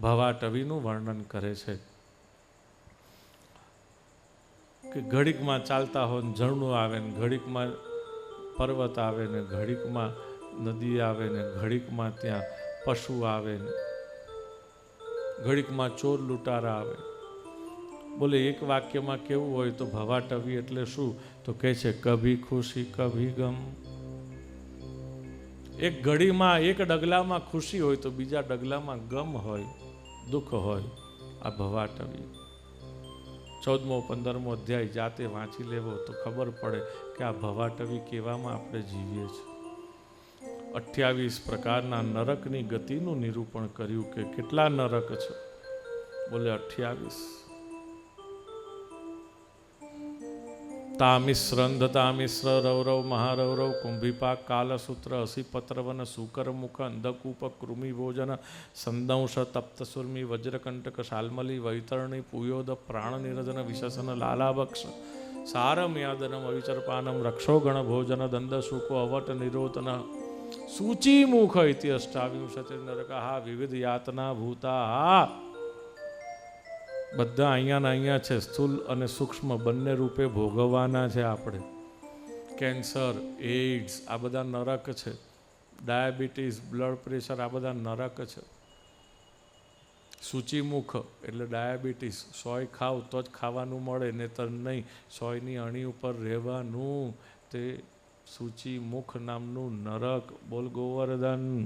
ભવાટવીનું વર્ણન કરે છે કે ઘડીકમાં ચાલતા હોય ને ઝરણું આવે ને ઘડીકમાં પર્વત આવે ને ઘડીકમાં નદી આવે ને ઘડીકમાં ત્યાં પશુ આવે ને ઘડીકમાં ચોર લૂંટારા આવે. બોલે એક વાક્યમાં કેવું હોય તો ભવાટવી એટલે શું? તો કહે છે, કભી ખુશી, કભી ગમ. એક ઘડીમાં એક ડગલામાં ખુશી હોય તો બીજા ડગલામાં ગમ હોય. દુઃખ હોય, આ ભવાટવી. ચૌદમો, પંદરમો અધ્યાય જાતે વાંચી લેવો તો ખબર પડે કે આ ભવાટવી કેવામાં આપણે જીવીએ છીએ. અઠ્યાવીસ પ્રકારના નરકની ગતિનું નિરૂપણ કર્યું કે કેટલા નરક છે? બોલે અઠ્યાવીસ. તામિશ્ર અંધતામિશ્ર રૌરવ મહારૌરવ કુંભીપાક કાલસૂત્ર અસીપત્રવન શુકરમુખ અંધકૂપ કૃમિ ભોજન સંદંશ તપ્તસુર્મી વજ્રકંટક શાલ્મલી વૈતરણી પુયોદ પ્રાણનિરજન વિશસન લાલાબક્ષ સારમ્યાદનમ અવિચરપાનમ રક્ષોગણ ભોજન દંદશુકો અવટ નિરોતન સૂચિમુખ ઇતિ અષ્ટાવિંશતિ નરકા વિવિધ યાતના ભૂતા બધા અહીંયાના અહીંયા છે. સ્થૂલ અને સૂક્ષ્મ બંને રૂપે ભોગવવાના છે આપણે. કેન્સર, એઇડ્સ, આ બધા નરક છે. ડાયાબિટીસ, બ્લડ પ્રેશર, આ બધા નરક છે. સૂચિમુખ એટલે ડાયાબિટીસ. સોય ખાવ તો જ ખાવાનું મળે ને તો નહીં. સોયની અણી ઉપર રહેવાનું. તે સૂચિમુખ નામનું નરક. બોલ ગોવર્ધન.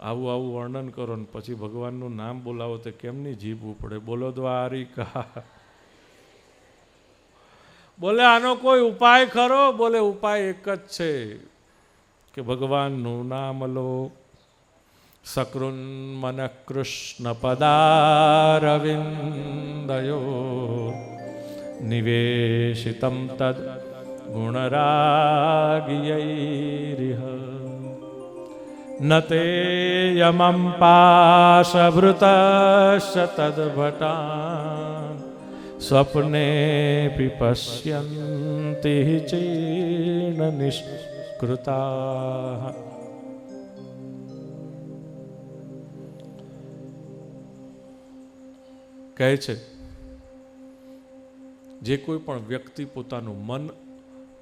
આવું આવું વર્ણન કરો ને પછી ભગવાનનું નામ બોલાવો તો કેમની જીભ ઉપડે? બોલો દ્વારિકા. બોલે, આનો કોઈ ઉપાય ખરો? બોલે, ઉપાય એક જ છે કે ભગવાનનું નામ લો. સકૃન મન કૃષ્ણ પદારવિંદયો નિવેશિતમ તદ ગુણરાગિયૈરિહ. न ते यमं पाशभृतश्च तद्भटान् स्वप्नेऽपि पश्यन्ति हि चेण निष्कृताः કહે છે જે કોઈ પણ વ્યક્તિ પોતાનું મન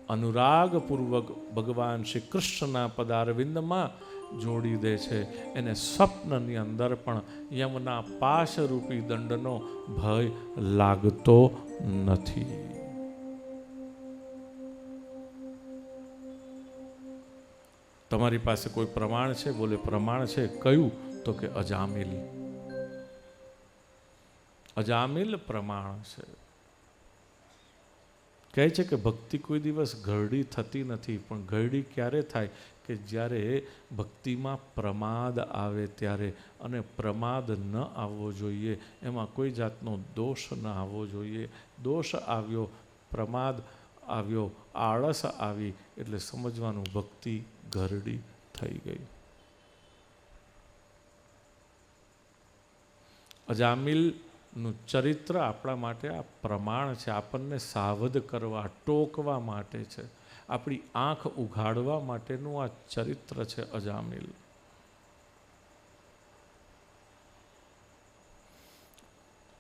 અનુરાગપૂર્વક ભગવાન શ્રી કૃષ્ણના પદારવિંદમાં જોડી દે છે. એને સ્વપ્નની અંદર પણ યમના પાશરૂપી દંડનો ભય લાગતો નથી. તમારી પાસે કોઈ પ્રમાણ છે? બોલે, પ્રમાણ છે કયું? તો કે, અજામેલી. અજામિલ પ્રમાણ છે. કહે છે કે ભક્તિ કોઈ દિવસ ઘરડી થતી નથી, પણ ઘરડી ક્યારે થાય? કે જ્યારે ભક્તિમાં પ્રમાદ આવે ત્યારે, અને પ્રમાદ ન આવવો જોઈએ, એમાં કોઈ જાતનો દોષ ન આવવો જોઈએ. દોષ આવ્યો, પ્રમાદ આવ્યો, આળસ આવી, એટલે સમજવાનું ભક્તિ ઘરડી થઈ ગઈ. અજામિલનું ચરિત્ર આપણા માટે આ પ્રમાણ છે, આપણને સાવધ કરવા, ટોકવા માટે છે. આપણી આંખ ઉઘાડવા માટેનું આ ચરિત્ર છે અજામિલ.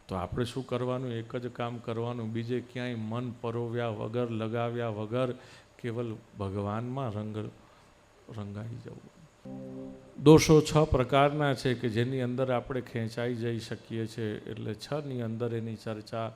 તો આપણે શું કરવાનું? એક જ કામ કરવાનું. બીજે ક્યાંય મન પરોવ્યા વગર, લગાવ્યા વગર કેવલ ભગવાનમાં રંગ, રંગાઈ જવું. દોષો છ પ્રકારના છે કે જેની અંદર આપણે ખેંચાઈ જઈ શકીએ છીએ એટલે છની અંદર એની ચર્ચા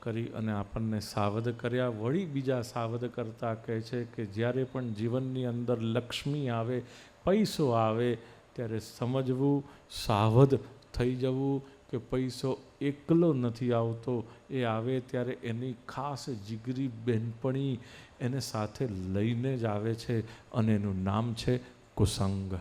કરી અને આપણને સાવધ કર્યા. વળી બીજા સાવધ કરતા કહે છે કે જ્યારે પણ જીવનની અંદર લક્ષ્મી આવે, પૈસો આવે, ત્યારે સમજવું, સાવધ થઈ જવું કે પૈસો એકલો નથી આવતો, એ આવે ત્યારે એની ખાસ જીગરી બહેનપણી એને સાથે લઈને જ આવે છે અને એનું નામ છે કુસંગ